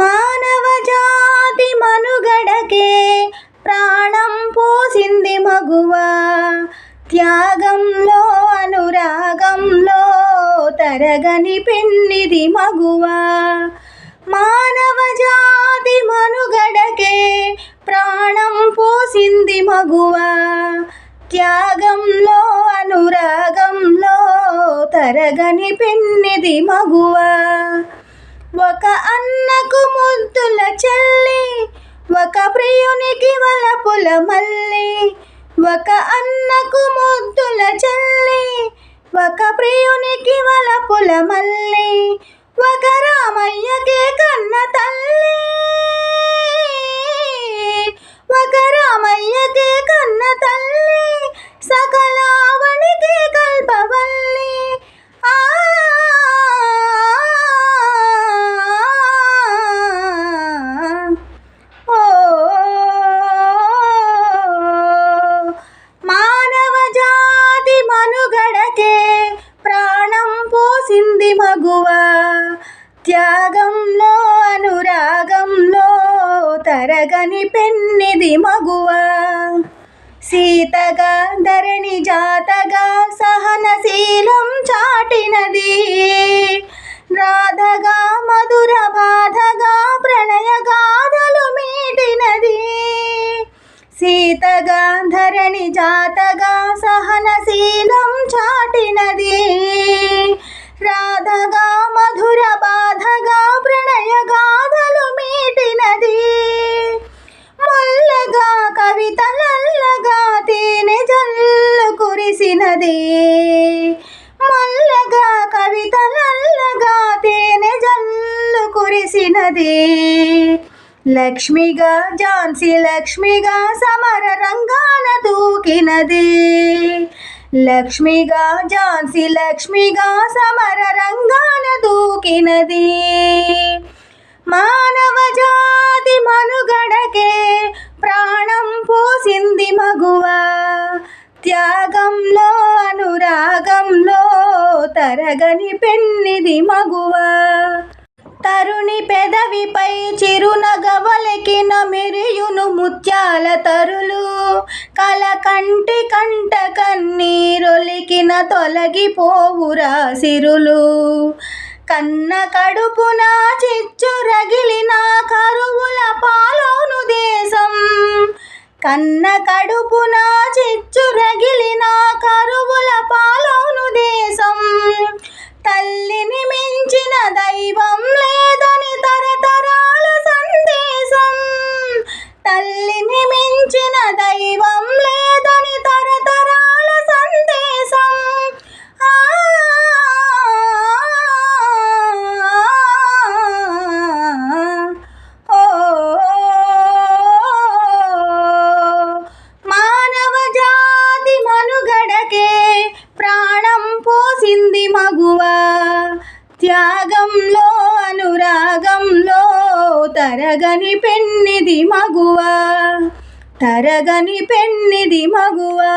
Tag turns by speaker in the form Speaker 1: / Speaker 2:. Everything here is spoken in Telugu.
Speaker 1: మానవ జాతి మనుగడకే ప్రాణం పోసింది మగువ. త్యాగంలో అనురాగంలో తరగని పెన్నిది మగువ. మానవ జాతి మనుగడకే ప్రాణం పోసింది మగువ. త్యాగంలో అనురాగంలో తరగని పెన్నిది మగువా. ఒక అన్నకు ముద్దుల చెల్లి ఒక ప్రియునికి వలపుల మల్లి ఒక అన్నకు ముద్దుల చెల్లి ఒక ప్రియునికి వలపుల మల్లి ఒక రామయ్యకే కన్న తల్లి. త్యాగంలో అనురాగంలో తరగని పెన్నిది మగువ. సీతగా ధరణి జాతగా సహనశీలం చాటినది. రాధగా మధుర బాధగా ప్రణయ గాథలు మీటినది. సీతగా ధరణి జాతగా సహనశీలం చాటినది. జల్లు కురిసినది ముల్లగా కవితలల్లగా తేనె జల్లు కురిసినది లక్ష్మిగా ఝాన్సీ లక్ష్మిగా సమర రంగాన దూకినది లక్ష్మిగా ఝాన్సీ లక్ష్మిగా సమర రంగాన దూకినది మానవ జాతి త్యాగంలో అనురాగంలో తరగని పెన్నిది మగువ. తరుణి పెదవిపై చిరునగవలకిన మెరియును ముత్యాల తరులు. కల కంటి కంట కన్నీరొలికిన తొలగిపోవురా సిరులు. కన్న కడుపునా చిచ్చ కన్న కడుపున చిచ్చు రగిలిన కరువుల పాలవును దేశం. తల్లిని మించిన దైవం లేదని తరతరాల సందేశం. తల్లిని మించిన దైవం త్యాగంలో అనురాగంలో తరగని పెన్నిది మగువ తరగని పెన్నిది మగువా.